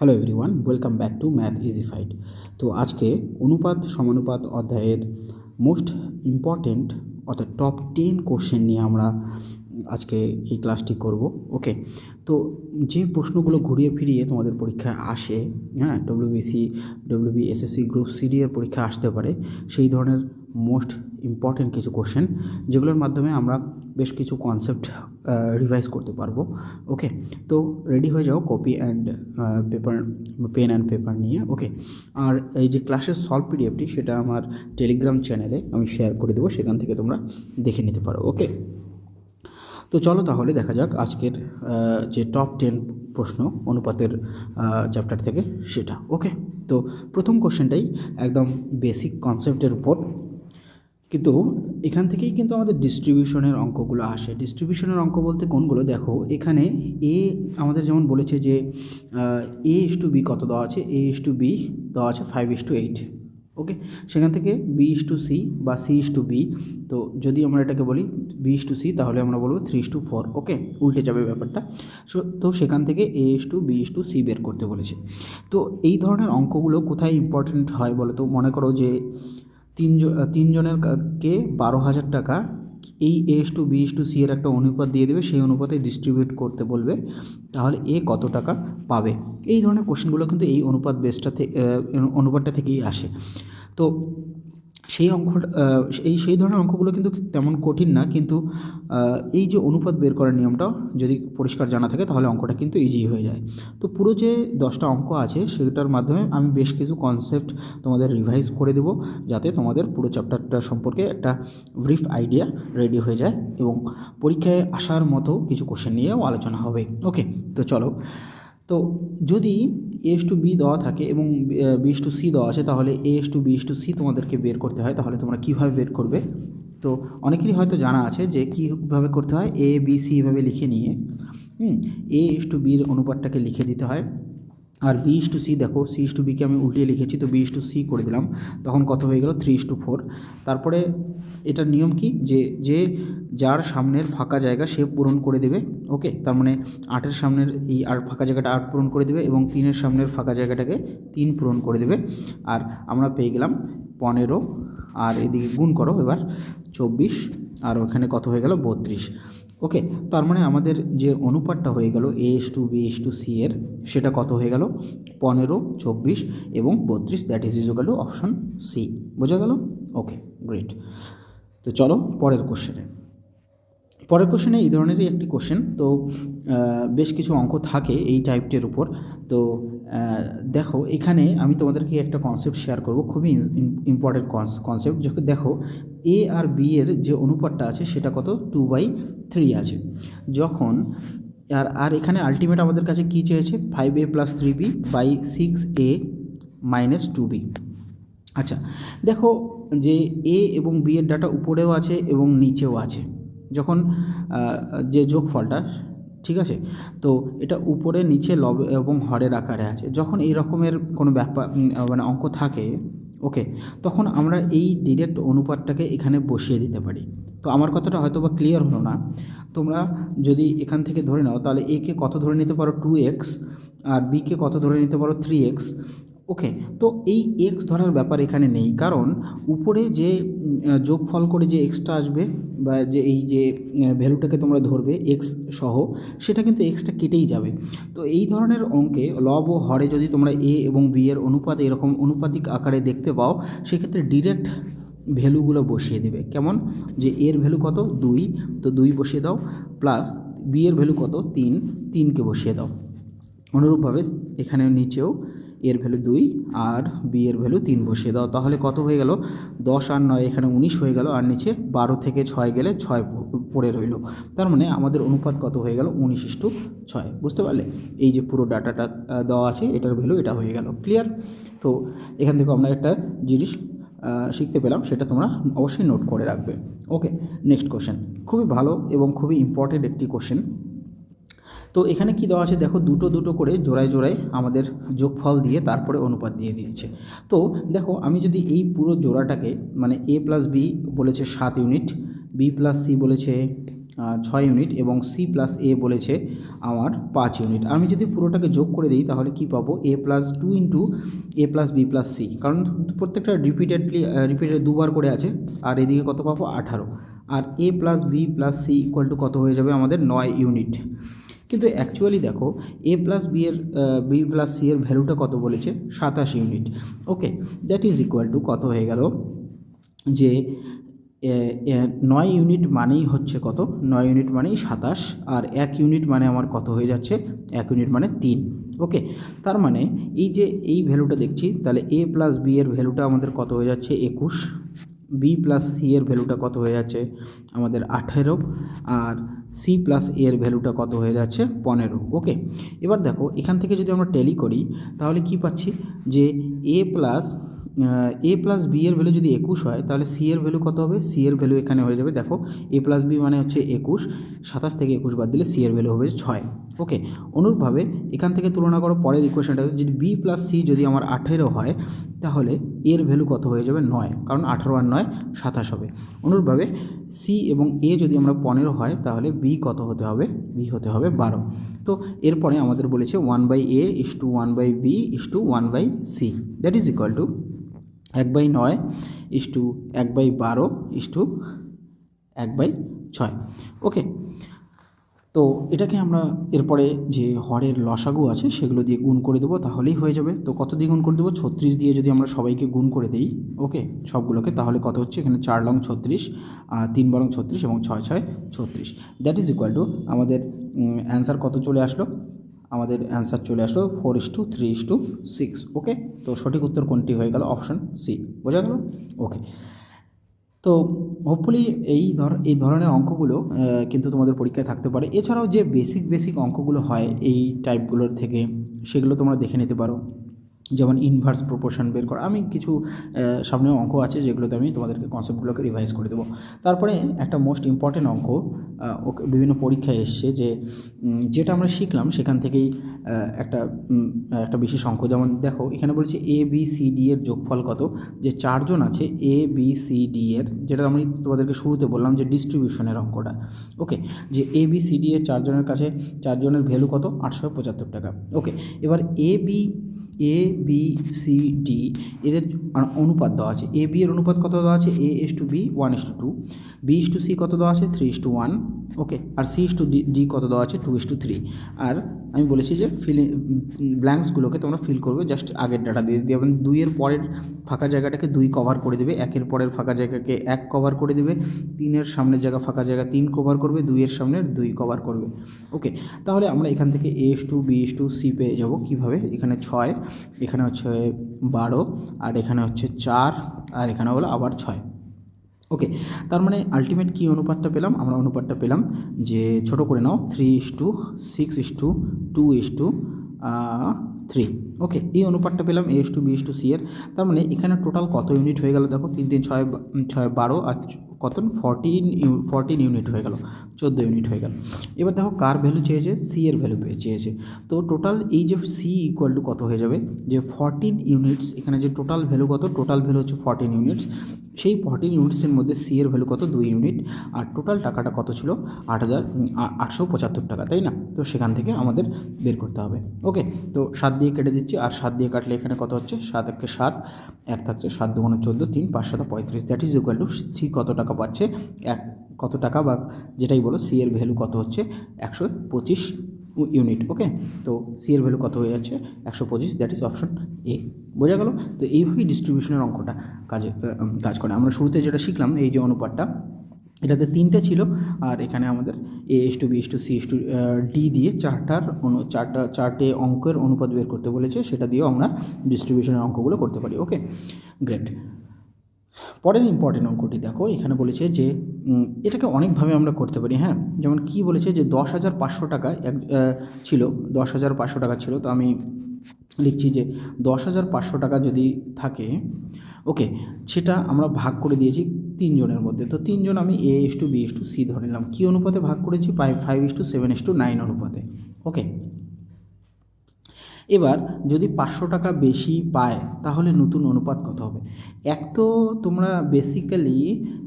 Hello everyone welcome back to math easified তো আজকে অনুপাত সমানুপাত অধ্যায়ের মোস্ট ইম্পর্টেন্ট অর্থাৎ টপ টেন কোশ্চেন নিয়ে আমরা আজকে এই ক্লাসটি করব ওকে তো যে প্রশ্নগুলো ঘুরিয়ে ফিরিয়ে তোমাদের পরীক্ষায় আসে হ্যাঁ WBC WB SSC group CD পরীক্ষা আসতে পারে, সেই ধরনের মোস্ট ইম্পর্টেন্ট কিছু কোশ্চেন যেগুলোর মাধ্যমে আমরা বেশ কিছু কনসেপ্ট রিভাইজ করতে পারব ওকে তো রেডি হয়ে যাও copy and paper pen and paper নিয়ে ওকে আর এই যে ক্লাসের সলভ পিডিএফটি সেটা আমার টেলিগ্রাম চ্যানেলে আমি শেয়ার করে দেবো, সেখান থেকে তোমরা দেখে নিতে পারো ওকে তো চলো তাহলে দেখা যাক আজকের যে টপ টেন প্রশ্ন অনুপাতের চ্যাপ্টার থেকে সেটা ওকে তো প্রথম কোশ্চেনটাই একদম বেসিক কনসেপ্টের উপর। কিন্তু এখান থেকেই কিন্তু আমাদের ডিস্ট্রিবিউশনের অঙ্কগুলো আসে। ডিস্ট্রিবিউশনের অঙ্ক বলতে কোনগুলো? দেখো, এখানে এ আমাদের যেমন বলেছে যে এ ইস টু বি কত দেওয়া আছে? এ ইস টু বি দেওয়া আছে five is to eight okay সেখান থেকে বি ইস টু সি বা সি ইস টু বি তো যদি আমরা এটাকে বলি বি ইস টু সি তাহলে আমরা বলব three is to four okay উল্টে যাবে ব্যাপারটা। সো, তো সেখান থেকে A is to B is to C বের করতে বলেছে। তো এই ধরনের অঙ্কগুলো কোথায় ইম্পর্টেন্ট হয় বলো তো? মনে করো যে তিনজন, তিনজনের কা- বারো হাজার টাকা এই is to B to C এর একটা অনুপাত দিয়ে দেবে, সেই অনুপাতে ডিস্ট্রিবিউট করতে বলবে। তাহলে এ কত টাকা পাবে? এই ধরনের কোশ্চেনগুলো কিন্তু এই অনুপাত বেসটা থেকে অনুপাতটা থেকেই আসে। তো সেই অঙ্কটা আহ, এই সেই ধরনের অঙ্কগুলো কিন্তু তেমন কঠিন না কিন্তু এই যে অনুপাত বের করার নিয়মটা যদি পরিষ্কার জানা থাকে তাহলে অঙ্কটা কিন্তু ইজি হয়ে যায়। তো পুরো যে দশটা অঙ্ক আছে সেটার মাধ্যমে আমি বেশ কিছু কনসেপ্ট তোমাদের রিভাইজ করে দেবো যাতে তোমাদের পুরো চ্যাপ্টারটা সম্পর্কে একটা ব্রিফ আইডিয়া রেডি হয়ে যায় এবং পরীক্ষায় আসার মতো কিছু কোশ্চেন নিয়েও আলোচনা হবে। ওকে তো চলো তো যদি এস টু বি দেওয়া থাকে এবং বিস টু সি দেওয়া আছে তাহলে is to B is to C তোমাদেরকে বের করতে হয়। তাহলে তোমরা কীভাবে বের করবে? তো অনেকেরই হয়তো জানা আছে যে কীভাবে করতে হয়? এ বি সি এভাবে লিখে নিয়ে, হুম এ টু বির অনুপাতটাকে লিখে দিতে হয়। আর বি ইস টু সি দেখো সি ইস টু বিকে আমি উল্টিয়ে লিখেছি, তো বি ইস টু সি করে দিলাম। তখন কত হয়ে গেল? থ্রি ইস টু ফোর তারপরে এটার নিয়ম কি? যে যে যার সামনের ফাঁকা জায়গা সে পূরণ করে দেবে ওকে তার মানে আটের সামনের এই আর ফাঁকা জায়গাটা আট পূরণ করে দেবে এবং তিনের সামনের ফাঁকা জায়গাটাকে তিন পূরণ করে দেবে। আর আমরা পেয়ে গেলাম পনেরো। আর এদিকে গুণ করো এবার, চব্বিশ। আর ওখানে কত হয়ে গেল? বত্রিশ। ওকে, তার মানে আমাদের যে অনুপাতটা হয়ে গেল A is to B is to C এর, সেটা কত হয়ে গেল? পনেরো, চব্বিশ এবং বত্রিশ that is equal to option C বোঝা গেল? ওকে গ্রেট তো চলো পরের কোশ্চেনে পরের কোশ্চেনে এই ধরনেরই একটি কোশ্চেন তো বেশ কিছু অঙ্ক থাকে এই টাইপটির উপর, তো দেখো, এখানে আমি তোমাদেরকে একটা কনসেপ্ট শেয়ার করব, খুবই ইম্পর্টেন্ট কনসেপ্ট যখন দেখো এ আর বি এর যে অনুপাতটা আছে, সেটা কত? টু বাই থ্রি আছে। যখন, আর আর এখানে আলটিমেট আমাদের কাছে কী চেয়েছে? Five A plus three B by six A minus two B আচ্ছা দেখো যে এ এবং বি এর ডাটা উপরেও আছে এবং নিচেও আছে। যখন যে যোগফলটা ঠিক আছে? তো এটা উপরে, নিচে, লব এবং হরের আকারে আছে। যখন এই রকমের কোনো ব্যাপার মানে অঙ্ক থাকে ওকে তখন আমরা এই ডিরেক্ট অনুপাতটাকে এখানে বসিয়ে দিতে পারি। তো আমার কথাটা হয়তো বা ক্লিয়ার হলো না। তোমরা যদি এখান থেকে ধরে নাও, তাহলে এ কে কত ধরে নিতে পারো? টু এক্স আর বি কে কত ধরে নিতে পারো? থ্রি এক্স ওকে তো এই এক্স ধরার ব্যাপার এখানে নেই। কারণ উপরে যে উম, আহ, যোগফল করে যে এক্সটা আসবে বা যে এই যে ভ্যালুটাকে তোমরা ধরবে এক্স সহ সেটা কিন্তু এক্সটা কেটেই যাবে। তো এই ধরনের অঙ্কে লব ও হরে যদি তোমরা এ এবং বি এর অনুপাত এরকম অনুপাতিক আকারে দেখতে পাও সেক্ষেত্রে ডিরেক্ট ভ্যালুগুলো বসিয়ে দেবে। কেমন? যে এর ভ্যালু কত? দুই। তো দুই বসিয়ে দাও প্লাস বি এর ভ্যালু কত? তিন। তিনকে বসিয়ে দাও। অনুরূপভাবে এখানে নিচেও এর ভ্যালু দুই আর বি এর ভ্যালু তিন বসিয়ে দাও। তাহলে কত হয়ে গেল? দশ আর নয় এখানে উনিশ হয়ে গেল আর নিচে বারো থেকে ছয় গেলে ছয় পড়ে রইল। তার মানে আমাদের অনুপাত কত হয়ে গেল? উনিশ ইস্টু ছয়। বুঝতে পারলে? এই যে পুরো ডাটাটা দেওয়া আছে, এটার ভ্যালু এটা হয়ে গেল। ক্লিয়ার? তো এখান থেকে আমরা একটা জিনিস শিখতে পেলাম, সেটা তোমরা অবশ্যই নোট করে রাখবে। Okay, next question. খুবই ভালো এবং খুবই ইম্পর্টেন্ট একটি কোশ্চেন। তো এখানে কি দেওয়া আছে? দেখো, দুটো দুটো করে জোড়ায় জোড়ায় আমাদের যোগফল দিয়ে তারপরে অনুপাত দিয়ে দিয়েছে। তো দেখো, আমি যদি এই পুরো জোড়াটাকে মানে এ প্লাস বি বলেছে সাত ইউনিট বি প্লাস সি বলেছে ছয় ইউনিট এবং সি প্লাস এ বলেছে আমার পাঁচ ইউনিট আমি যদি পুরোটাকে যোগ করে দিই, তাহলে কি পাবো? A plus two into A plus B plus C কারণ প্রত্যেকটা রিপিটেডলি রিপিটেড দুবার করে আছে, আর এদিকে কত পাবো? আঠারো। আর A plus B plus C equal to কত হয়ে যাবে? আমাদের নয় ইউনিট কিন্তু অ্যাকচুয়ালি দেখো এ প্লাস বি এর বি প্লাস সি এর ভ্যালুটা কত বলেছে? সাতাশ unit okay that is equal to কত হয়ে গেল? যে নয় ইউনিট মানেই হচ্ছে কত? নয় ইউনিট মানেই সাতাশ, আর এক ইউনিট মানে আমার কত হয়ে যাচ্ছে? এক ইউনিট মানে তিন। ওকে তার মানে এই যে এই ভ্যালুটা দেখছি, তাহলে এ প্লাস বি এর ভ্যালুটা আমাদের কত হয়ে যাচ্ছে? একুশ। বি প্লাস সি এর ভ্যালুটা কত হয়ে যাচ্ছে? আমাদের আঠেরো। আর সি প্লাস এর ভ্যালুটা কত হয়ে যাচ্ছে? পনেরো। ওকে এবার দেখো, এখান থেকে যদি আমরা টেলি করি, তাহলে কি পাচ্ছি? যে A plus A plus B এর ভ্যালু যদি একুশ হয়, তাহলে সি এর ভ্যালু কত হবে? সি এর ভ্যালু এখানে হয়ে যাবে, দেখো এ প্লাস বি মানে হচ্ছে একুশ, সাতাশ থেকে একুশ বাদ দিলে সি এর ভ্যালু হবে ছয়। ওকে অনুরূপভাবে এখান থেকে তুলনা করো, পরের ইকুয়েশনটা যদি বি প্লাস সি যদি আমার আঠেরো হয়, তাহলে এর ভ্যালু কত হয়ে যাবে? নয়, কারণ আঠারো আর নয়, সাতাশ হবে। অনুরূপভাবে সি এবং এ যদি আমরা পনেরো হয়, তাহলে বি কত হতে হবে? বি হতে হবে বারো। তো এরপরে আমাদের বলেছে one by A is to one by B is to one by C that is equal to এক বাই নয় ইস টু এক বাই বারো ইস টু এক বাই ছয়। ওকে, তো এটাকে আমরা এরপরে যে হরের লসাগু আছে সেগুলো দিয়ে গুণ করে দেবো, তাহলেই হয়ে যাবে। তো কত দিয়ে গুণ করে দেবো? ছত্রিশ দিয়ে যদি আমরা সবাইকে গুণ করে দিই, ওকে, সবগুলোকে, তাহলে কত হচ্ছে? এখানে চার লং ছত্রিশ তিন বারং ছত্রিশ এবং ছয় ছয় ছত্রিশ। দ্যাট ইজ ইকুয়াল টু আমাদের অ্যান্সার কত চলে আসলো? আমাদের অ্যান্সার চলে আসলো four is to three is to six okay তো সঠিক উত্তর কোনটি হয়ে গেল? অপশন সি বোঝা গেল? ওকে তো হোপফুলি এই ধর, এই ধরনের অঙ্কগুলো কিন্তু তোমাদের পরীক্ষায় থাকতে পারে। এছাড়াও যে বেসিক বেসিক অঙ্কগুলো হয় এই টাইপগুলোর থেকে, সেগুলো তোমরা দেখে নিতে পারো। যেমন ইনভার্স প্রপোর্শন বের করা। আমি কিছু সামনে অঙ্ক আছে যেগুলোতে আমি তোমাদেরকে কনসেপ্টগুলোকে রিভাইজ করে দেবো। তারপরে একটা মোস্ট ইম্পর্টেন্ট অঙ্ক বিভিন্ন পরীক্ষায় এসছে যে যেটা আমরা শিখলাম সেখান থেকেই একটা একটা বিশেষ অঙ্ক। যেমন দেখো, এখানে বলছে এ বি সি ডি এর যোগফল কত? যে চারজন আছে এ বি সি ডি এর, যেটা আমি তোমাদেরকে শুরুতে বললাম যে ডিস্ট্রিবিউশনের অঙ্কটা। ওকে যে এ বি সি ডি এর চারজনের কাছে, চারজনের ভ্যালু কত? আটশো পঁচাত্তর টাকা। ওকে এবার A B A B C D এদের অনুপাত দেওয়া আছে। এ বি এর অনুপাত কত দেওয়া আছে? A is to B one is to two B is to C কত দেওয়া আছে? Three is to one okay R C is to D কত দেওয়া আছে? টু ইস টু থ্রি আর আমি বলেছি যে ফিল ব্ল্যাঙ্কসগুলোকে তোমরা ফিল করবে জাস্ট আগের ডাটা দিয়ে এবং দুইয়ের পরের ফাঁকা জায়গাটাকে দুই কভার করে দেবে। একের পরের ফাঁকা জায়গাকে এক কভার করে দেবে। তিনের সামনের জায়গা ফাঁকা জায়গা তিন কভার করবে। দুইয়ের সামনের দুই কভার করবে। ওকে তাহলে আমরা এখান থেকে A is to B is to C পেয়ে যাব। কীভাবে? এখানে ছয়। এখানে হচ্ছে বারো, আর এখানে হচ্ছে চার, আর এখানে হলো আবার ছয়। ওকে তার মানে আলটিমেট কী অনুপাতটা পেলাম? আমরা অনুপাতটা পেলাম যে ছোট করে নাও three is to six is to two is to three okay এই অনুপাতটা পেলাম is to B is to C এর। তার মানে এখানে টোটাল কত ইউনিট হয়ে গেল? দেখো, তিন তিন, ছয় ছয়, বারো, আর কত? ফর্টিন ফর্টিন ইউনিট হয়ে গেল। চোদ্দ ইউনিট হয়ে গেল। এবার দেখো কার ভ্যালু চেয়েছে? সি এর ভ্যালু চেয়েছে। তো টোটাল এই যে সি ইকুয়াল টু কত হয়ে যাবে? যে ফর্টিন ইউনিটস এখানে যে টোটাল ভ্যালু কত? টোটাল ভ্যালু হচ্ছে ফর্টিন ইউনিটস সেই ফর্টিন ইউনিটসের মধ্যে সি এর ভ্যালু কত? দুই ইউনিট আর টোটাল টাকাটা কত ছিল? আট হাজার আটশো পঁচাত্তর টাকা, তাই না? তো সেখান থেকে আমাদের বের করতে হবে। ওকে তো সাত দিয়ে কেটে দিচ্ছি। আর সাত দিয়ে কাটলে এখানে কত হচ্ছে? সাত একে সাত, এক থাকছে সাত দুগুণে চোদ্দ, তিন পাঁচ সাত পঁয়ত্রিশ। That is equal to C কত টাকা পাচ্ছে? এক কত টাকা বা যেটাই বলো সি এর ভ্যালু কত হচ্ছে? একশো পঁচিশ ইউনিট ওকে তো সি এর ভ্যালু কত হয়ে যাচ্ছে? একশো পঁচিশ দ্যাট ইজ অপশন এ বোঝা গেল? তো এইভাবেই ডিস্ট্রিবিউশনের অঙ্কটা কাজে কাজ করে। আমরা শুরুতে যেটা শিখলাম, এই যে অনুপাতটা, এটাতে তিনটে ছিল, আর এখানে আমাদের A is to B is to C is to D দিয়ে চারটার অনু, চারটা, চারটে অঙ্কের অনুপাত বের করতে বলেছে। সেটা দিয়েও আমরা ডিস্ট্রিবিউশনের অঙ্কগুলো করতে পারি ওকে গ্রেট পরের ইম্পর্টেন্ট অঙ্কটি দেখো, এখানে বলেছে যে এটাকে অনেকভাবে আমরা করতে পারি হ্যাঁ? যেমন কি বলেছে যে, দশ হাজার পাঁচশো টাকা এক ছিল, দশ হাজার পাঁচশো টাকা ছিল, তো আমি লিখছি যে, দশ হাজার পাঁচশো টাকা যদি থাকে, ওকে, সেটা আমরা ভাগ করে দিয়েছি তিনজনের মধ্যে, তো তিনজন আমি A is to B is to C ধরে নিলাম, কী অনুপাতে ভাগ করেছি? Five five is to seven is to nine অনুপাতে, ওকে? এবার যদি পাঁচশো টাকা বেশি পায়, তাহলে নতুন অনুপাত কত হবে? এক তো তোমরা বেসিক্যালি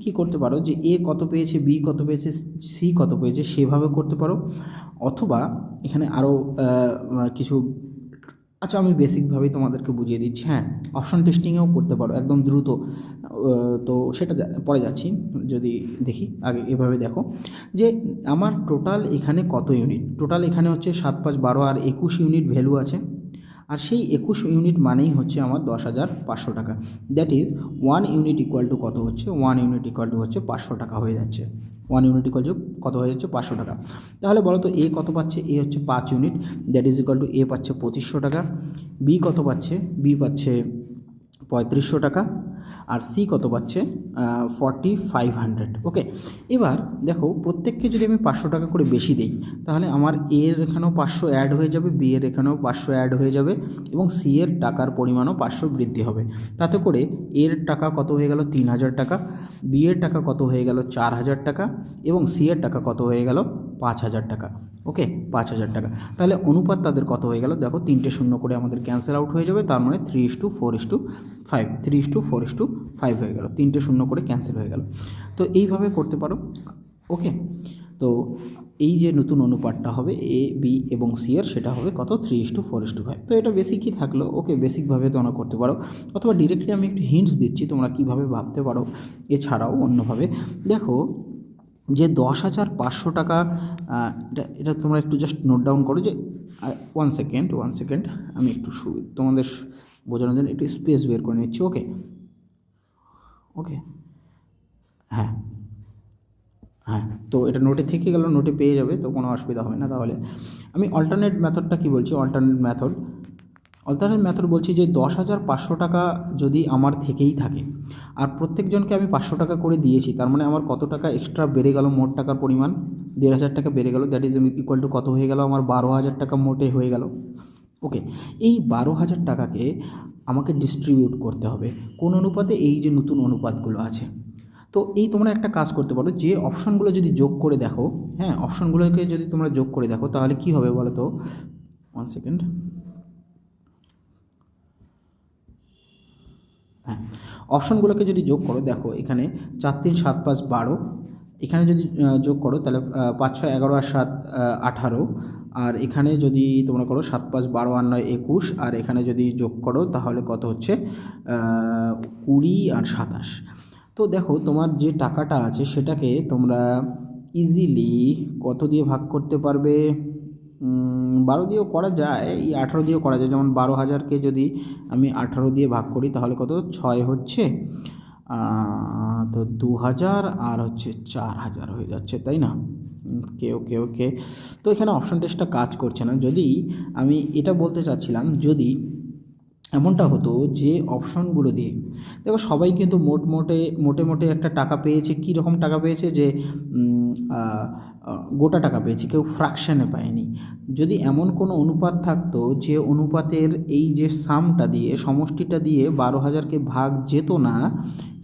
কি করতে পারো যে এ কত পেয়েছে, বি কত পেয়েছে, সি কত পেয়েছে, সেভাবে করতে পারো। অথবা এখানে আরও কিছু আচ্ছা আমি বেসিকভাবেই তোমাদেরকে বুঝিয়ে দিচ্ছি হ্যাঁ অপশন টেস্টিংয়েও করতে পারো, একদম দ্রুত। তো সেটা পরে যাচ্ছি, যদি দেখি, আগে এভাবে দেখো। যে আমার টোটাল এখানে কত ইউনিট টোটাল এখানে হচ্ছে সাত পাঁচ বারো আর একুশ ইউনিট ভ্যালু আছে। আর সেই একুশ ইউনিট মানেই হচ্ছে আমার দশ হাজার পাঁচশো টাকা। That is one unit equal to কত হচ্ছে? ওয়ান ইউনিট ইকুয়াল টু হচ্ছে পাঁচশো টাকা হয়ে যাচ্ছে। ওয়ান ইউনিট ইকুয়াল টু কত হয়ে যাচ্ছে? পাঁচশো টাকা। তাহলে বলো তো এ কত পাচ্ছে? এ হচ্ছে পাঁচ unit that is equal to A পাচ্ছে পঁচিশশো টাকা। বি কত পাচ্ছে? বি পাচ্ছে পঁয়ত্রিশশো টাকা। আর সি কত পাচ্ছে? ফর্টি ফাইভ হান্ড্রেড ওকে এবার দেখো, প্রত্যেককে যদি আমি পাঁচশো টাকা করে বেশি দিই, তাহলে আমার এর এখানেও পাঁচশো অ্যাড হয়ে যাবে বি এর এখানেও পাঁচশো অ্যাড হয়ে যাবে, এবং সি এর টাকার পরিমাণও পাঁচশো বৃদ্ধি হবে। তাতে করে এর টাকা কত হয়ে গেল? তিন হাজার টাকা। বি এর টাকা কত হয়ে গেল? চার হাজার টাকা, এবং সি এর টাকা কত হয়ে গেল? পাঁচ হাজার টাকা। ওকে পাঁচ হাজার টাকা। তাহলে অনুপাত তাদের কত হয়ে গেল? দেখো, তিনটে শূন্য করে আমাদের ক্যান্সেল আউট হয়ে যাবে, তার মানে three is to four is to five three is to four is to five হয়ে গেল। তিনটে শূন্য করে ক্যান্সেল হয়ে গেল। তো এইভাবে করতে পারো। ওকে তো এই যে নতুন অনুপাতটা হবে এ বি এবং সি এর, সেটা হবে কত? Three is to four is to five তো এটা বেসিকই থাকল। ওকে বেসিকভাবে তোমরা করতে পারো। অথবা ডিরেক্টলি আমি একটু হিন্টস দিচ্ছি, তোমরা কীভাবে ভাবতে পারো। এছাড়াও অন্যভাবে। দেখো, যে দশ হাজার পাঁচশো টাকা এটা এটা তোমরা একটু জাস্ট নোট ডাউন করো যে ওয়ান সেকেন্ড ওয়ান সেকেন্ড আমি একটু তোমাদের বোঝানোর জন্য একটু স্পেস বের করে নিচ্ছি। ওকে ওকে হ্যাঁ। হ্যাঁ তো এটা নোটে থেকে গেল নোটে পেয়ে যাবে, তো কোনো অসুবিধা হবে না তাহলে। আমি অল্টারনেট মেথডটা কি বলছি? অল্টারনেট মেথড অল্টারনেট মেথড বলছি যে দশ হাজার পাঁচশো টাকা যদি আমার থেকেই থাকে, আর প্রত্যেকজনকে আমি পাঁচশো টাকা করে দিয়েছি, তার মানে আমার কত টাকা এক্সট্রা বেড়ে গেল মোট টাকার পরিমাণ? দেড় হাজার টাকা বেড়ে গেল দ্যাট ইজ ইকুয়াল টু কত হয়ে গেল? আমার বারো হাজার টাকা মোটে হয়ে গেল। ওকে এই বারো হাজার টাকাকে আমাকে ডিস্ট্রিবিউট করতে হবে। কোন অনুপাতে এই যে নতুন অনুপাতগুলো আছে। তো এই তোমরা একটা কাজ করতে পারো, যে অপশনগুলো যদি যোগ করে দেখো হ্যাঁ অপশনগুলোকে যদি তোমরা যোগ করে দেখো, তাহলে কি হবে বলো তো? ওয়ান সেকেন্ড হ্যাঁ অপশনগুলোকে যদি যোগ করো, দেখো এখানে চার তিন সাত পাঁচ বারো এখানে যদি যোগ করো, তাহলে পাঁচ, ছয়, এগারো আর সাত আঠারো। আর এখানে যদি তোমরা করো সাত, পাঁচ, বারো আর নয়, একুশ। আর এখানে যদি যোগ করো, তাহলে কত হচ্ছে? কুড়ি আর সাতাশ। তো দেখো, তোমার যে টাকাটা আছে, সেটাকে তোমরা ইজিলি কত দিয়ে ভাগ করতে পারবে? বারো দিয়েও করা যায়, এই আঠারো দিয়েও করা যায়। যেমন বারো হাজারকে যদি আমি আঠারো দিয়ে ভাগ করি, তাহলে কত? ছয় হচ্ছে। তো দু হাজার আর হচ্ছে চার হাজার হয়ে যাচ্ছে, তাই না? ওকে ওকে ওকে। তো এখানে অপশন টেস্টটা কাজ করছে না। যদি আমি এটা বলতে চাচ্ছিলাম, যদি এমনটা হতো যে অপশনগুলো দিয়ে, দেখো সবাই কিন্তু মোট মোটে মোটে মোটে একটা টাকা পেয়েছে। কী রকম টাকা পেয়েছে যে গোটা টাকা পেয়েছে, কেউ ফ্র্যাকশানে পায়নি। যদি এমন কোনো অনুপাত থাকতো যে অনুপাতের এই যে সামটা দিয়ে, সমষ্টিটা দিয়ে বারো হাজারকে ভাগ যেত না,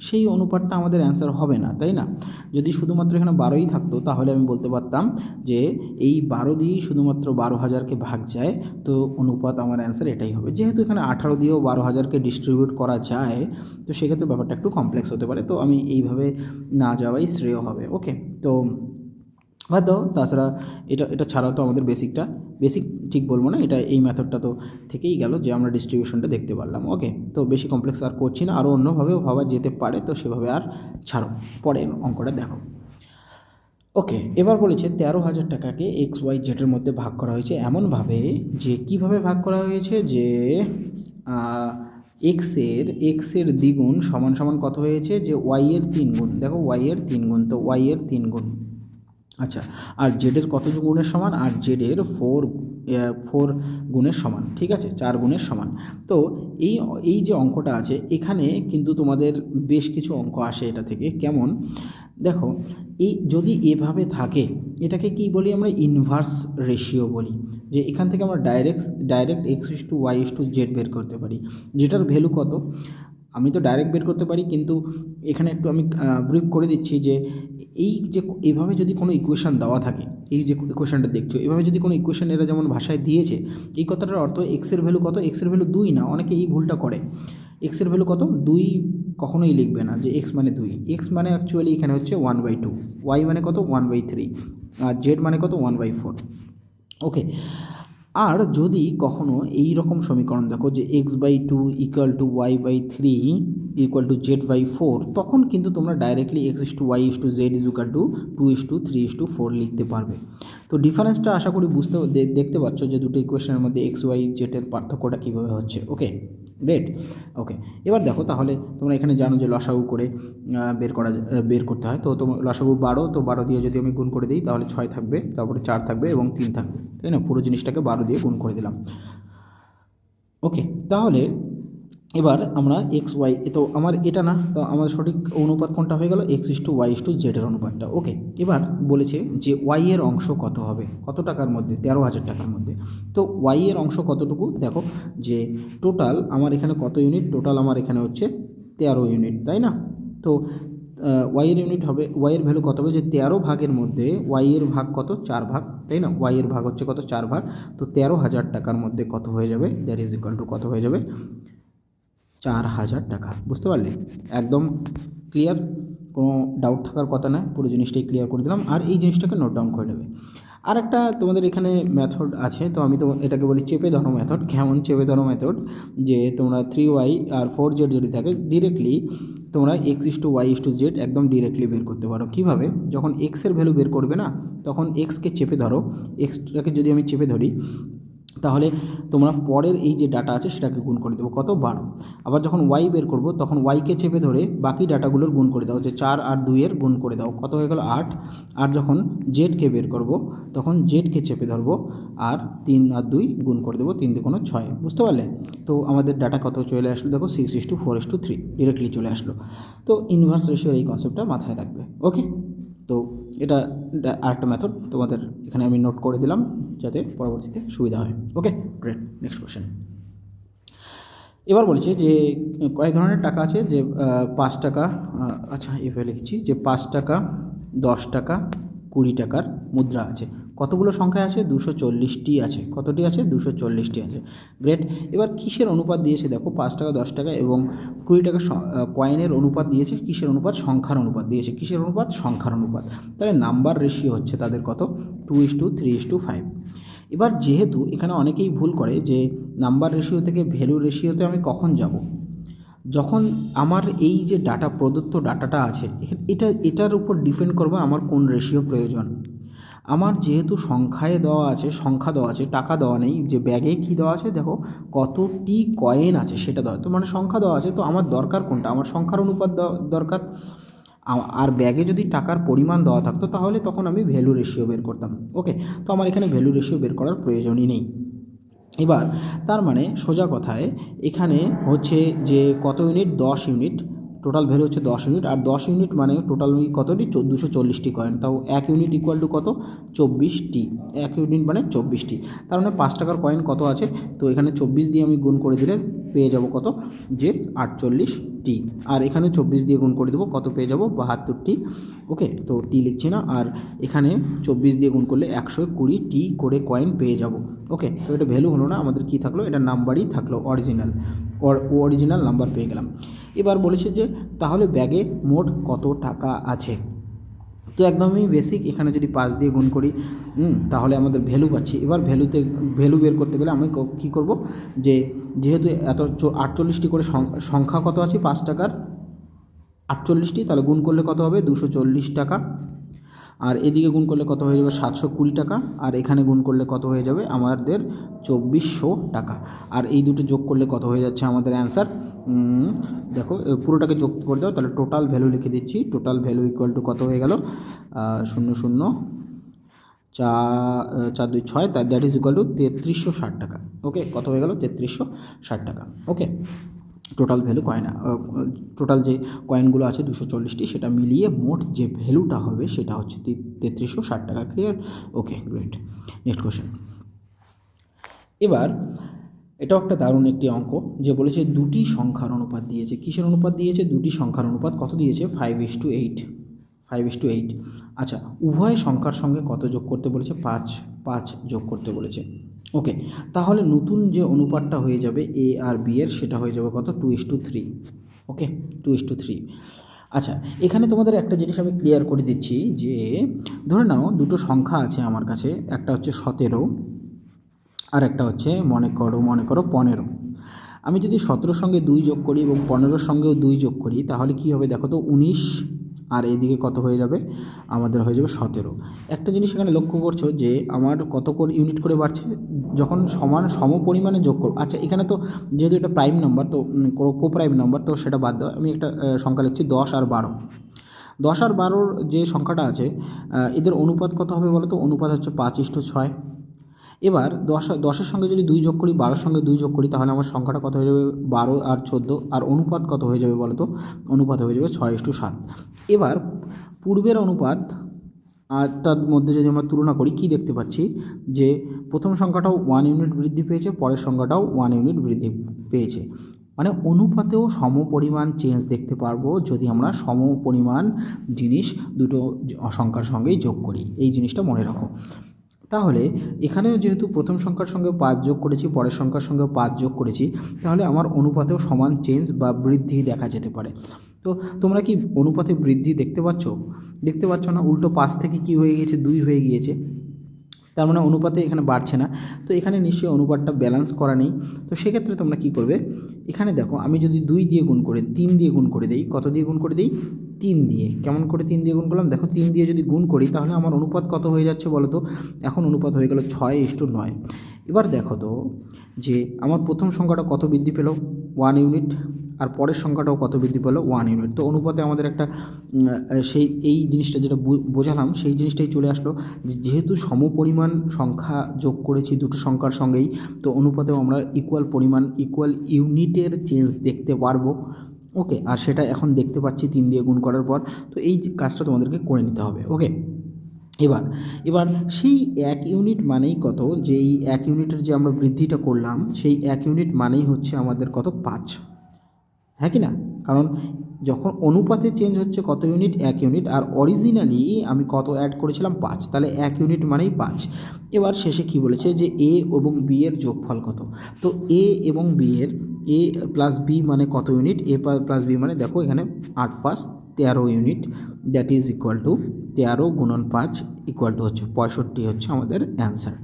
সেই অনুপাতটা আমাদের অ্যান্সার হবে না, তাই না? যদি শুধুমাত্র এখানে বারোই থাকতো, তাহলে আমি বলতে পারতাম যে এই বারো দিয়েই শুধুমাত্র বারো হাজারকে ভাগ যায়, তো অনুপাত আমার অ্যান্সার এটাই হবে। যেহেতু এখানে আঠারো দিয়েও বারো হাজারকে ডিস্ট্রিবিউট করা যায়, তো সেক্ষেত্রে ব্যাপারটা একটু কমপ্লেক্স হতে পারে। তো আমি এইভাবে না যাওয়াই শ্রেয় হবে ওকে তো বাদ দাও তাছাড়া এটা এটা ছাড়াও তো আমাদের বেসিকটা বেসিক ঠিক বলব না, এটা এই মেথডটা তো থেকেই গেল যে আমরা ডিস্ট্রিবিউশনটা দেখতে পারলাম ওকে তো বেশি কমপ্লেক্স আর করছি না আরও অন্যভাবেও ভাবা যেতে পারে, তো সেভাবে আর ছাড়ো পরে অঙ্কটা দেখো। ওকে, এবার বলেছে তেরো হাজার টাকাকে এক্স ওয়াই জেডের মধ্যে ভাগ করা হয়েছে এমনভাবে যে কীভাবে ভাগ করা হয়েছে যে এক্সের এক্সের দ্বিগুণ সমান সমান কত হয়েছে? যে ওয়াইয়ের তিন গুণ দেখো ওয়াইয়ের তিন গুণ তো ওয়াইয়ের তিন গুণ আচ্ছা আর জেডের কত গুণের সমান? আর জেডের ফোর ফোর গুণের সমান, ঠিক আছে? চার গুণের সমান। তো এই এই যে অঙ্কটা আছে, এখানে কিন্তু তোমাদের বেশ কিছু অঙ্ক আসে এটা থেকে। কেমন? দেখো এই যদি এভাবে থাকে, এটাকে কি বলি আমরা? ইনভার্স রেশিও বলি। যে এখান থেকে আমরা direct direct X is to Y is to Z বের করতে পারি। যেটার ভ্যালু কত? আমি তো ডাইরেক্ট বের করতে পারি, কিন্তু এখানে একটু আমি ব্রিফ করে দিচ্ছি যে এই যে এভাবে যদি কোনো ইকুয়েশান দেওয়া থাকে, এই যে ইকুয়েশানটা দেখছ, এভাবে যদি কোনো ইকুয়েশান এরা যেমন ভাষায় দিয়েছে, এই কথাটার অর্থ এক্সের ভ্যালু কত? এক্সের ভ্যালু দুই না, অনেকে এই ভুলটা করে। এক্সের ভ্যালু কত? দুই কখনোই লিখবে না যে এক্স মানে দুই। এক্স মানে অ্যাকচুয়ালি এখানে হচ্ছে ওয়ান বাই টু ওয়াই মানে কত? ওয়ান বাই থ্রি আর জেড মানে কত? ওয়ান বাই ফোর ওকে আর যদি কখনো এই রকম সমীকরণ দেখো যে X by two equal to Y by three equal to Z by four তখন কিন্তু তোমরা directly X is to Y is to Z is equal to two is to three is to four লিখতে পারবে। তো ডিফারেন্সটা আশা করি বুঝতে দেখতে পাচ্ছ যে দুটো ইকুয়েশনের মধ্যে এক্স ওয়াই জেডের পার্থক্যটা কীভাবে হচ্ছে ওকে গ্রেট ওকে এবার দেখো তাহলে তোমরা এখানে জানো যে লসাগু করে বের করা বের করতে হয়। তো তোমার লসাগু বারো, তো বারো দিয়ে যদি আমি গুণ করে দিই, তাহলে ছয় থাকবে, তারপরে চার থাকবে এবং তিন থাকবে। তাই না? পুরো জিনিসটাকে বারো দিয়ে গুণ করে দিলাম। ওকে তাহলে এবার আমরা এক্স ওয়াই তো আমার এটা না, তো আমার সঠিক অনুপাত কোনটা হয়ে গেল? X is to Y is to জেডের অনুপাতটা। ওকে, এবার বলেছে যে ওয়াই এর অংশ কত হবে? কত টাকার মধ্যে? তেরো হাজার টাকার মধ্যে। তো ওয়াই এর অংশ কতটুকু? দেখো, যে টোটাল আমার এখানে কত ইউনিট টোটাল আমার এখানে হচ্ছে তেরো ইউনিট তাই না? তো ওয়াইয়ের ইউনিট হবে ওয়াইয়ের ভ্যালু কত হবে? যে তেরো ভাগের মধ্যে ওয়াইয়ের ভাগ কত? চার ভাগ, তাই না? ওয়াইয়ের ভাগ হচ্ছে কত? চার ভাগ। তো তেরো হাজার টাকার মধ্যে কত হয়ে যাবে? দ্যাট ইজ ইকুয়াল টু কত হয়ে যাবে? চার হাজার টাকা, বুঝতে পারলে? একদম ক্লিয়ার কোনো ডাউট থাকার কথা না পুরো জিনিসটাই ক্লিয়ার করে দিলাম। আর এই জিনিসটাকে নোট ডাউন করে নেবে। আর একটা তোমাদের এখানে মেথড আছে, তো আমি তো এটাকে বলি চেপে ধরো মেথড কেমন চেপে ধরো মেথড যে তোমরা থ্রি ওয়াই আর ফোর জেড যদি থাকে ডিরেক্টলি তোমরা X is to Y is to Z একদম ডিরেক্টলি বের করতে পারো। কীভাবে? যখন এক্সের ভ্যালু বের করবে না, তখন এক্সকে চেপে ধরো। এক্সটাকে যদি আমি চেপে ধরি তাহলে তোমরা পরের এই যে ডাটা আছে সেটাকে গুণ করে দেবো কত বারো আবার যখন ওয়াই বের করব, তখন ওয়াইকে চেপে ধরে বাকি ডাটাগুলোর গুণ করে দাও, যে চার আর দুইয়ের গুণ করে দাও। কত হয়ে গেল? আট। আর যখন জেডকে বের করব, তখন জেডকে চেপে ধরবো আর তিন আর দুই গুণ করে দেবো তিন দুগুণ ছয়। বুঝতে পারলে? তো আমাদের ডাটা কত চলে আসলো? দেখো six is to four is to three directly চলে আসলো। তো ইনভার্স রেশিওর এই কনসেপ্টটা মাথায় রাখবে। ওকে তো এটা আর আরেকটা মেথড তোমাদের এখানে আমি নোট করে দিলাম যাতে পরবর্তীতে সুবিধা হয়। ওকে গ্রেট নেক্সট কোশ্চেন এবার বলছে যে কয়েক ধরনের টাকা আছে যে পাঁচ টাকা আচ্ছা এভাবে লিখছি যে পাঁচ টাকা, দশ টাকা, কুড়ি টাকার মুদ্রা আছে। কতগুলো সংখ্যা আছে? দুশো চল্লিশটি আছে। কতটি আছে? দুশো চল্লিশটি আছে। গ্রেট এবার কিসের অনুপাত দিয়েছে? দেখো, পাঁচ টাকা, দশ টাকা এবং কুড়ি টাকা কয়েনের অনুপাত দিয়েছে। কিসের অনুপাত? সংখ্যার অনুপাত দিয়েছে। কিসের অনুপাত? সংখ্যার অনুপাত। তাহলে নাম্বার রেশিও হচ্ছে তাদের কত? Two is to three is to five এবার যেহেতু এখানে অনেকেই ভুল করে যে নাম্বার রেশিও থেকে ভ্যালু রেশিওতে আমি কখন যাব, যখন আমার এই যে ডাটা প্রদত্ত ডাটাটা আছে এটা, এটার উপর ডিপেন্ড করবে আমার কোন রেশিও প্রয়োজন। আমার যেহেতু সংখ্যায় দেওয়া আছে, সংখ্যা দেওয়া আছে, টাকা দেওয়া নেই, যে ব্যাগে কী দেওয়া আছে দেখো, কতটি কয়েন আছে সেটা দেওয়া, তো মানে সংখ্যা দেওয়া আছে, তো আমার দরকার কোনটা? আমার সংখ্যার অনুপাত দরকার। আর ব্যাগে যদি টাকার পরিমাণ দেওয়া থাকতো, তাহলে তখন আমি ভ্যালু রেশিও বের করতাম। ওকে তো আমার এখানে ভ্যালু রেশিও বের করার প্রয়োজনই নেই। এবার, তার মানে সোজা কথায়, এখানে হচ্ছে যে কত ইউনিট দশ ইউনিট টোটাল ভ্যালু হচ্ছে দশ ইউনিট আর দশ ইউনিট মানে টোটাল কতটি? দুশো চল্লিশটি কয়েন তাও এক ইউনিট ইকুয়াল টু কত? চব্বিশটি। এক ইউনিট মানে চব্বিশটি। তার মানে পাঁচ টাকার কয়েন কত আছে? তো এখানে চব্বিশ দিয়ে আমি গুণ করে দিলে পেয়ে যাব কত? যে আটচল্লিশটি। আর এখানে চব্বিশ দিয়ে গুণ করে দেবো, কত পেয়ে যাব? বাহাত্তরটি। ওকে, তো টি লিখছি না, আর এখানে চব্বিশ দিয়ে গুণ করলে একশো কুড়ি টি করে কয়েন পেয়ে যাব। ওকে, তো এটা ভ্যালু হলো না, আমাদের কি থাকল? এটা নাম্বারই থাকল অরিজিনাল অরিজিনাল নাম্বার পেয়ে গেলাম। এবার বলেছে যে, তাহলে ব্যাগে মোট কত টাকা আছে? তো একদমই বেসিক এখানে যদি পাঁচ দিয়ে গুণ করি তাহলে আমাদের ভ্যালু পাচ্ছি। এবার ভ্যালুতে ভ্যালু বের করতে গেলে আমি কি করব? যে, যেহেতু এত আটচল্লিশটি করে সংখ্যা কত আছে? পাঁচ টাকার আটচল্লিশটি, তাহলে গুণ করলে কত হবে? দুশো টাকা। আর এদিকে গুণ করলে কত হয়ে যাবে? সাতশো কুড়ি টাকা। আর এখানে গুণ করলে কত হয়ে যাবে? আমাদের চব্বিশশো টাকা। আর এই দুটো যোগ করলে কত হয়ে যাচ্ছে আমাদের অ্যান্সার দেখো পুরোটাকে যোগ করে দাও, তাহলে টোটাল ভ্যালু লিখে দিচ্ছি। টোটাল ভ্যালু ইকুয়াল টু কত হয়ে গেল? শূন্য শূন্য চা চার, দুই, ছয় তার দ্যাট ইজ ইকুয়াল টু তেত্রিশশো ষাট টাকা। ওকে কত হয়ে গেল? তেত্রিশশো ষাট টাকা। Okay total value coin total যে কয়েনগুলো আছে দুশো চল্লিশটি, সেটা মিলিয়ে মোট যে ভ্যালুটা হবে সেটা হচ্ছে তেত্রিশশো ষাট টাকা clear okay great next question এবার, এটাও একটা দারুণ একটি অঙ্ক যে বলেছে দুটি সংখ্যার অনুপাত দিয়েছে। কিসের অনুপাত দিয়েছে? দুটি সংখ্যার অনুপাত কত দিয়েছে? Five is to eight five is to eight আচ্ছা উভয় সংখ্যার সঙ্গে কত যোগ করতে বলেছে? পাঁচ পাঁচ যোগ করতে বলেছে। ওকে তাহলে নতুন যে অনুপাতটা হয়ে যাবে এ আর বি এর, সেটা হয়ে যাবে কত? Two is to three okay two is to three আচ্ছা এখানে তোমাদের একটা জিনিস আমি ক্লিয়ার করে দিচ্ছি যে, ধরে নাও দুটো সংখ্যা আছে আমার কাছে, একটা হচ্ছে সতেরো আর একটা হচ্ছে মনে করো মনে করো পনেরো। আমি যদি সতেরোর সঙ্গে দুই যোগ করি এবং পনেরোর সঙ্গেও দুই যোগ করি, তাহলে কি হবে দেখো তো? উনিশ আর এদিকে কত হয়ে যাবে? আমাদের হয়ে যাবে সতেরো। একটা জিনিস এখানে লক্ষ্য করছ যে আমার কত করে ইউনিট করে বাড়ছে? যখন সমান সম পরিমাণে যোগ করব আচ্ছা এখানে তো যেহেতু এটা প্রাইম নাম্বার তো কো প্রাইম নাম্বার তো সেটা বাদ দাও। আমি একটা সংখ্যা লিখছি, দশ আর বারো। দশ আর বারোর যে সংখ্যাটা আছে এদের অনুপাত কত হবে বলো তো? অনুপাত হচ্ছে পাঁচ ইস্টু ছয়। এবার দশ, দশের সঙ্গে যদি দুই যোগ করি, বারোর সঙ্গে দুই যোগ করি, তাহলে আমার সংখ্যাটা কত হয়ে যাবে? বারো আর চোদ্দ। আর অনুপাত কত হয়ে যাবে বলো তো অনুপাত হয়ে যাবে ছয় ইস্টু সাত। এবার পূর্বের অনুপাত, আর তার মধ্যে যদি আমরা তুলনা করি, কি দেখতে পাচ্ছি? যে প্রথম সংখ্যাটাও ওয়ান ইউনিট বৃদ্ধি পেয়েছে, পরের সংখ্যাটাও ওয়ান ইউনিট বৃদ্ধি পেয়েছে। মানে অনুপাতেও সম পরিমাণ চেঞ্জ দেখতে পারব যদি আমরা সম পরিমাণ জিনিস দুটো সংখ্যার সঙ্গেই যোগ করি। এই জিনিসটা মনে রাখো। তাহলে এখানেও যেহেতু প্রথম সংখ্যার সঙ্গে পাঁচ যোগ করেছি, পরের সংখ্যার সঙ্গে পাঁচ যোগ করেছি, তাহলে আমার অনুপাতেও সমান চেঞ্জ বা বৃদ্ধি দেখা যেতে পারে। তো তোমরা কি অনুপাতে বৃদ্ধি দেখতে পাচ্ছ? দেখতে পাচ্ছ না, উল্টো পাঁচ থেকে কি হয়ে গিয়েছে? দুই হয়ে গিয়েছে। তার মানে অনুপাতে এখানে বাড়ছে না। তো এখানে নিশ্চয়ই অনুপাতটা ব্যালেন্স করা নেই। তো সেক্ষেত্রে তোমরা কি করবে? এখানে দেখো, আমি যদি দুই দিয়ে গুণ করে, তিন দিয়ে গুণ করে দিই, কত দিয়ে গুণ করে দিই? তিন দিয়ে। কেমন করে তিন দিয়ে গুণ করলাম? দেখো, তিন দিয়ে যদি গুণ করি, তাহলে আমার অনুপাত কত হয়ে যাচ্ছে বলো তো এখন অনুপাত হয়ে গেল ছয় ইস্টু নয়। এবার দেখো তো, যে আমার প্রথম সংখ্যাটা কত বৃদ্ধি পেল? ওয়ান ইউনিট আর পরের সংখ্যাটাও কত বৃদ্ধি পেল? ওয়ান ইউনিট তো অনুপাতে আমাদের একটা সেই, এই জিনিসটা যেটা বোঝালাম, সেই জিনিসটাই চলে আসলো। যেহেতু সমপরিমাণ সংখ্যা যোগ করেছি দুটো সংখ্যার সঙ্গেই, তো অনুপাতেও আমরা ইকুয়াল পরিমাণ ইকুয়াল ইউনিটের চেঞ্জ দেখতে পারব। ওকে আর সেটা এখন দেখতে পাচ্ছি তিন দিয়ে গুণ করার পর। তো এই কাজটা তোমাদেরকে করে নিতে হবে। ওকে এবার এবার সেই এক ইউনিট মানেই কত? যে এই এক ইউনিটের যে আমরা বৃদ্ধিটা করলাম, সেই এক ইউনিট মানেই হচ্ছে আমাদের কত? পাঁচ। হ্যাঁ কি না? কারণ যখন অনুপাতে চেঞ্জ হচ্ছে কত ইউনিট এক ইউনিট আর অরিজিনালি আমি কত অ্যাড করেছিলাম? পাঁচ। তাহলে এক ইউনিট মানেই পাঁচ। এবার শেষে কি বলেছে? যে এ এবং বি এর যোগফল কত? তো এ এবং বি এর এ প্লাস বি মানে কত ইউনিট এ প্লাস বি মানে দেখো এখানে আট পাঁচ তেরো unit that is equal to তেরো গুণন পাঁচ ইকুয়াল টু হচ্ছে পঁয়ষট্টি হচ্ছে আমাদের অ্যান্সার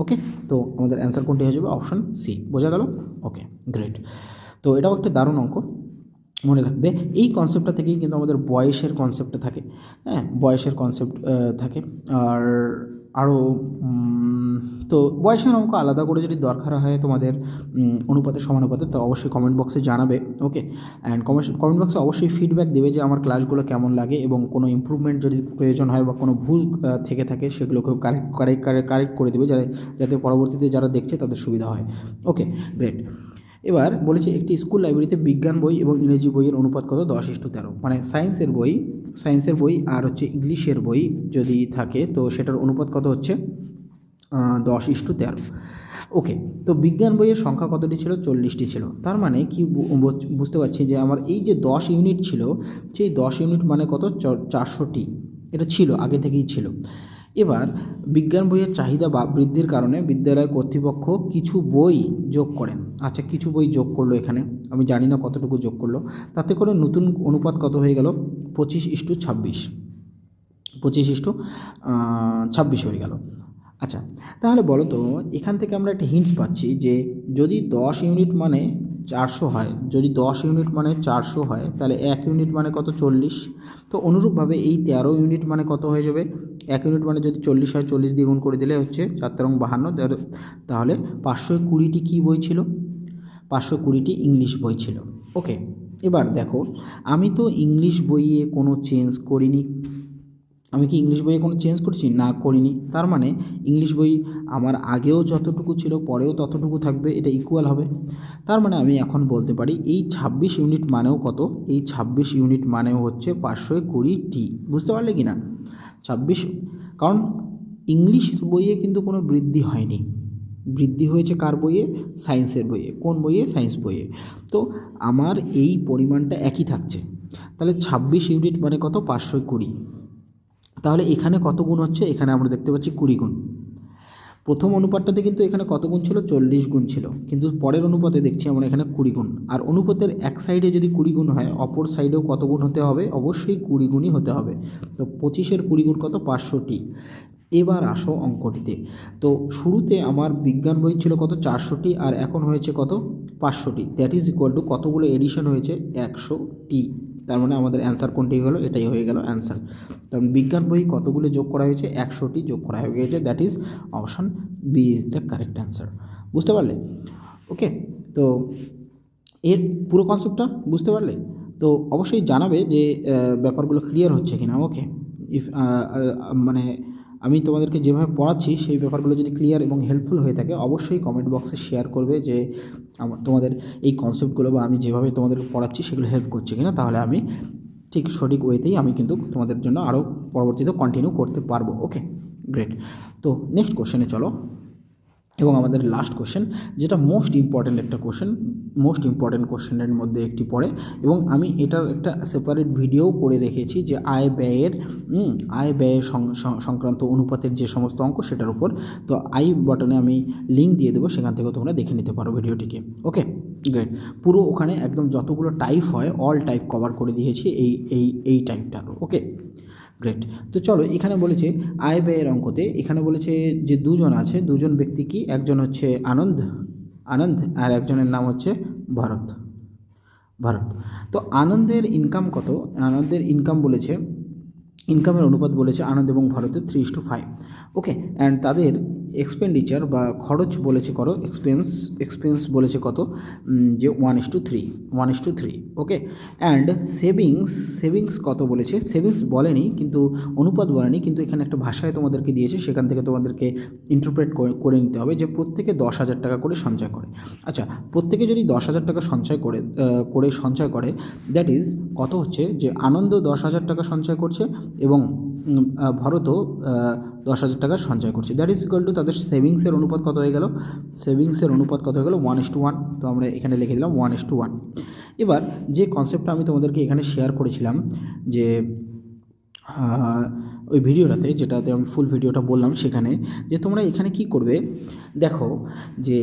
ওকে তো আমাদের অ্যান্সার কোনটি হয়ে যাবে? অপশন সি বোঝা গেল? ওকে গ্রেট তো এটাও একটা দারুণ অঙ্ক, মনে রাখবে। এই কনসেপ্টটা থেকেই কিন্তু আমাদের বয়সের কনসেপ্টটা থাকে হ্যাঁ? বয়সের কনসেপ্ট থাকে। আর আরও তো বয়সের অঙ্ক আলাদা করে যদি দরকার হয় তোমাদের অনুপাতে সমানুপাতে, তো অবশ্যই কমেন্ট বক্সে জানাবে ওকে অ্যান্ড কমেন্ট কমেন্ট বক্সে অবশ্যই ফিডব্যাক দেবে যে আমার ক্লাসগুলো কেমন লাগে এবং কোনো ইমপ্রুভমেন্ট যদি প্রয়োজন হয় বা কোনো ভুল থেকে থাকে সেগুলোকেও কারেক্ট কারেক্ট কারেক্ট করে দেবে যাতে যাতে পরবর্তীতে যারা দেখছে তাদের সুবিধা হয় ওকে গ্রেট এবার বলেছে একটি স্কুল লাইব্রেরিতে বিজ্ঞান বই এবং ইংরেজি বইয়ের অনুপাত কত? দশ ইস্টু তেরো। মানে সায়েন্সের বই সায়েন্সের বই আর হচ্ছে ইংলিশের বই যদি থাকে, তো সেটার অনুপাত কত হচ্ছে? দশ ইস্টু তেরো। ওকে, তো বিজ্ঞান বইয়ের সংখ্যা কতটি ছিল? চল্লিশটি ছিল। তার মানে কি বুঝতে পারছি যে আমার এই যে দশ ইউনিট ছিল, সেই দশ ইউনিট মানে কত? চারশোটি। এটা ছিল, আগে থেকেই ছিল। এবার বিজ্ঞান বইয়ের চাহিদা বা বৃদ্ধির কারণে বিদ্যালয় কর্তৃপক্ষ কিছু বই যোগ করেন। আচ্ছা কিছু বই যোগ করল এখানে। আমি জানি না কতটুকু যোগ করল। তাতে করে নতুন অনুপাত কত হয়ে গেল? পঁচিশ ইস্টু ছাব্বিশ। পঁচিশ ইস্টু ছাব্বিশ হয়ে গেল। আচ্ছা তাহলে বলো তো, এখান থেকে আমরা একটা হিন্টস পাচ্ছি যে যদি দশ ইউনিট মানে চারশো হয়, যদি দশ ইউনিট মানে চারশো হয়, তাহলে এক ইউনিট মানে কত চল্লিশ? তো অনুরূপভাবে এই তেরো ইউনিট মানে কত হয়ে যাবে? এক ইউনিট মানে যদি চল্লিশ হয়, চল্লিশ দিয়ে গুণ করে দিলে হচ্ছে চার তেরং বাহান্ন, তাহলে- পাঁচশো কুড়িটি কী বই ছিল? পাঁচশো কুড়িটি ইংলিশ বই ছিল। ওকে এবার দেখো, আমি তো ইংলিশ বইয়ে কোনো চেঞ্জ করিনি। আমি কি ইংলিশ বইয়ে কোনো চেঞ্জ করছি? না, করিনি। তার মানে ইংলিশ বই আমার আগেও যতটুকু ছিল, পরেও ততটুকু থাকবে, এটা ইকুয়াল হবে। তার মানে আমি এখন বলতে পারি, এই ছাব্বিশ ইউনিট মানেও কত? এই ছাব্বিশ ইউনিট মানেও হচ্ছে পাঁচশো কুড়ি টি বুঝতে পারলে কি না ছাব্বিশ। কারণ ইংলিশের বইয়ে কিন্তু কোনো বৃদ্ধি হয়নি। বৃদ্ধি হয়েছে কার বইয়ে? সায়েন্সের বইয়ে। কোন বইয়ে? সায়েন্স বইয়ে। তো আমার এই পরিমাণটা একই থাকছে। তাহলে ছাব্বিশ ইউনিট মানে কত? পাঁচশো কুড়ি। তাহলে এখানে কত গুণ হচ্ছে? এখানে আমরা দেখতে পাচ্ছি কুড়ি গুণ। প্রথম অনুপাতটাতে কিন্তু এখানে কত গুণ ছিল? চল্লিশ গুণ ছিল। কিন্তু পরের অনুপাতে দেখছি আমরা এখানে কুড়ি গুণ। আর অনুপাতের এক সাইডে যদি কুড়ি গুণ হয়, অপর সাইডেও কত গুণ হতে হবে? অবশ্যই কুড়ি গুণই হতে হবে। তো পঁচিশের কুড়ি গুণ কত? পাঁচশোটি। এবার আসো অঙ্কটিতে। তো শুরুতে আমার বিজ্ঞান বই ছিল কত? চারশোটি, আর এখন হয়েছে কত? পাঁচশোটি। দ্যাট ইজ ইকুয়াল টু কতগুলো এডিশন হয়েছে? একশোটি। তার মানে আমাদের অ্যান্সার কোনটি হলো? এটাই হয়ে গেল অ্যান্সার কারণ বিজ্ঞান বই কতগুলো যোগ করা হয়েছে? একশোটি যোগ করা হয়ে গেছে। That is option B is the correct answer বুঝতে পারলে? ওকে তো এর পুরো কনসেপ্টটা বুঝতে পারলে? তো অবশ্যই জানাবে যে ব্যাপারগুলো ক্লিয়ার হচ্ছে কিনা। ওকে ইফ মানে আমি তোমাদেরকে যেভাবে পড়াচ্ছি সেই ব্যাপারগুলো যদি ক্লিয়ার এবং হেল্পফুল হয়ে থাকে, অবশ্যই কমেন্ট বক্সে শেয়ার করবে যে আমার, তোমাদের এই কনসেপ্টগুলো বা আমি যেভাবে তোমাদেরকে পড়াচ্ছি সেগুলো হেল্প করছে কিনা, তাহলে আমি ঠিক সঠিক ওয়েতেই আমি কিন্তু তোমাদের জন্য আরও পরবর্তীতে কন্টিনিউ করতে পারব। ওকে গ্রেট তো নেক্সট কোশ্চেনে চলো। এবং আমাদের লাস্ট কোশ্চেন যেটা মোস্ট ইম্পর্ট্যান্ট একটা কোশ্চেন মোস্ট ইম্পর্ট্যান্ট কোশ্চেনের মধ্যে একটি পড়ে এবং আমি এটার একটা সেপারেট ভিডিও করে রেখেছি যে আয় ব্যয়ের আয় ব্যয়ের সংক্রান্ত অনুপাতের যে সমস্ত অঙ্ক সেটার উপর। তো আই বাটনে আমি লিঙ্ক দিয়ে দেবো, সেখান থেকেও তোমরা দেখে নিতে পারো ভিডিওটিকে ওকে গ্রেট পুরো ওখানে একদম যতগুলো টাইপ হয় অল টাইপ কভার করে দিয়েছি এই এই এই টাইপটার ওকে গ্রেট তো চলো, এখানে বলেছে আয় ব্যয়ের অঙ্কতে, এখানে বলেছে যে দুজন আছে, দুজন ব্যক্তি কি? একজন হচ্ছে আনন্দ আনন্দ, আর একজনের নাম হচ্ছে ভরত, ভারত। তো আনন্দের ইনকাম কত? আনন্দের ইনকাম বলেছে ইনকামের অনুপাত বলেছে আনন্দ এবং ভারতের three two five okay and তাদের এক্সপেন্ডিচার বা খরচ বলেছে কত? এক্সপেন্স এক্সপেন্স বলেছে কত? যে one is to three one is to three okay and savings savings কত বলেছে? সেভিংস বলেনি, কিন্তু অনুপাত বলেনি, কিন্তু এখানে একটা ভাষায় তোমাদেরকে দিয়েছে, সেখান থেকে তোমাদেরকে ইন্টারপ্রেট করে নিতে হবে যে প্রত্যেকে দশ হাজার টাকা করে সঞ্চয় করে। আচ্ছা প্রত্যেকে যদি দশ হাজার টাকা সঞ্চয় করে করে সঞ্চয় করে দ্যাট ইজ কত হচ্ছে? যে আনন্দ দশ হাজার টাকা সঞ্চয় করছে এবং ভরতও দশ হাজার টাকা সঞ্চয় করছে। দ্যাট ইজ ইকুয়াল টু তাদের সেভিংসের অনুপাত কত হয়ে গেল? সেভিংসের অনুপাত কত হয়ে গেল? ওয়ান ইস টু ওয়ান তো আমরা এখানে লিখে দিলাম ওয়ান ইস টু ওয়ান এবার যে কনসেপ্টটা আমি তোমাদেরকে এখানে শেয়ার করেছিলাম, যে ওই ভিডিওটাতে, যেটাতে আমি ফুল ভিডিওটা বললাম সেখানে, যে তোমরা এখানে কি করবে? দেখো, যে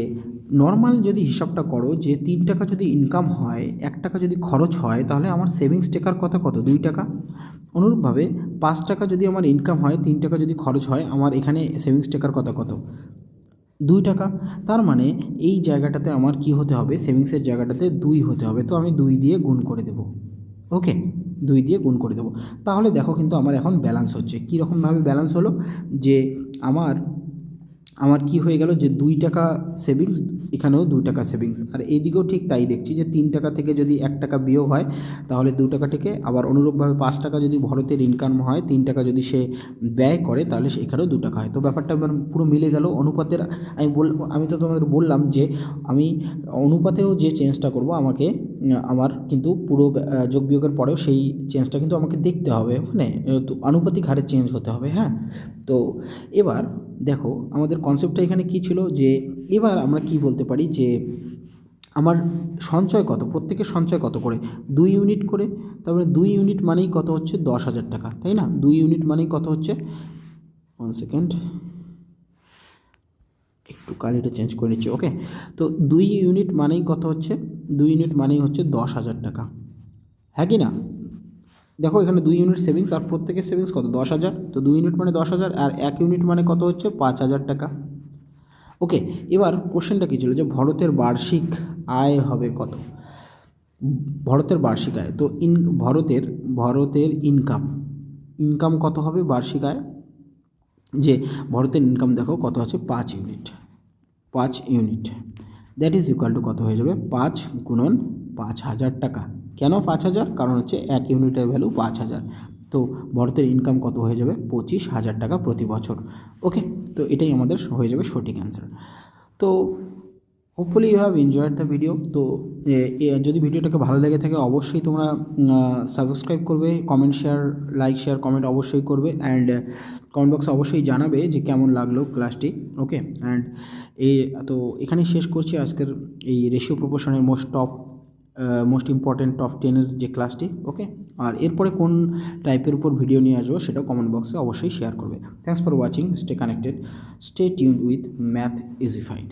নর্মাল যদি হিসাবটা করো, যে তিন টাকা যদি ইনকাম হয়, এক টাকা যদি খরচ হয়, তাহলে আমার সেভিংস টেকার কথা কত? দুই টাকা। অনুরূপভাবে পাঁচ টাকা যদি আমার ইনকাম হয়, তিন টাকা যদি খরচ হয়, আমার এখানে সেভিংস টাকার কথা কত? দুই টাকা। তার মানে এই জায়গাটাতে আমার কি হতে হবে? সেভিংসের জায়গাটাতে দুই হতে হবে। তো আমি দুই দিয়ে গুণ করে দেব। ওকে? দুই দিয়ে গুণ করে দেবো। তাহলে দেখো কিন্তু আমার এখন ব্যালেন্স হচ্ছে। কীরকমভাবে ব্যালেন্স হলো? যে আমার আমার কি হয়ে গেল যে দুই টাকা সেভিংস এখানেও দুই টাকা সেভিংস আর এইদিকেও ঠিক তাই দেখছি যে তিন টাকা থেকে যদি এক টাকা বিয়োগ হয়, তাহলে দু টাকা থেকে আবার অনুরূপভাবে পাঁচ টাকা যদি ভরতের ইনকাম হয়, তিন টাকা যদি সে ব্যয় করে, তাহলে সেখানেও দু টাকা হয়। তো ব্যাপারটা পুরো মিলে গেল। অনুপাতের, আমি বল, আমি তো তোমাদের বললাম যে আমি অনুপাতেও যে চেঞ্জটা করব, আমাকে, আমার কিন্তু পুরো যোগ বিয়োগের পরেও সেই চেঞ্জটা কিন্তু আমাকে দেখতে হবে। তো আনুপাতিক হারে চেঞ্জ হতে হবে হ্যাঁ? তো এবার দেখো, আমাদের কনসেপ্টটা এখানে কি ছিল? যে এবার আমরা কি বলতে পারি? যে আমার সঞ্চয় কত? প্রত্যেকের সঞ্চয় কত করে? দুই ইউনিট করে। তারপরে দুই ইউনিট মানেই কত হচ্ছে? দশ হাজার টাকা, তাই না? দুই ইউনিট মানেই কত হচ্ছে? ওয়ান সেকেন্ড একটু কালিটা চেঞ্জ করে নিচ্ছি ওকে তো দুই ইউনিট মানেই কত হচ্ছে? দুই ইউনিট মানেই হচ্ছে দশ হাজার টাকা হ্যাঁ কি না? দেখো এখানে দুই ইউনিট সেভিংস আর প্রত্যেকের সেভিংস কত? দশ হাজার। তো দুই ইউনিট মানে দশ হাজার আর এক ইউনিট মানে কত হচ্ছে? পাঁচ হাজার টাকা। ওকে এবার কোশ্চেনটা কী ছিল? যে ভরতের বার্ষিক আয় হবে কত? ভরতের বার্ষিক আয়। তো ইন ভরতের ভরতের ইনকাম ইনকাম কত হবে বার্ষিক আয়? যে ভরতের ইনকাম দেখো কত আছে? পাঁচ ইউনিট পাঁচ unit that is equal to কত হয়ে যাবে? পাঁচ গুণন পাঁচ হাজার টাকা। কেন পাঁচ হাজার? কারণ হচ্ছে এক ইউনিটের ভ্যালু পাঁচ হাজার। তো ভরতের ইনকাম কত হয়ে যাবে? পঁচিশ হাজার টাকা প্রতি বছর। ওকে তো এটাই আমাদের হয়ে যাবে সঠিক অ্যান্সার তো hopefully you have enjoyed the video তো যদি ভিডিওটাকে ভালো লেগে থাকে, অবশ্যই তোমরা সাবস্ক্রাইব করবে comment share like share comment অবশ্যই করবে অ্যান্ড কমেন্ট বক্সে অবশ্যই জানাবে যে কেমন লাগল ক্লাসটি ওকে অ্যান্ড এই, তো এখানে শেষ করছি আজকের এই ratio প্রপোর্শনের most top most important top টেনের যে ক্লাসটি ওকে আর এরপরে কোন টাইপের উপর ভিডিও নিয়ে আসব সেটা কমেন্ট বক্সে অবশ্যই শেয়ার করবে। Thanks for watching stay connected stay tune with Math Easified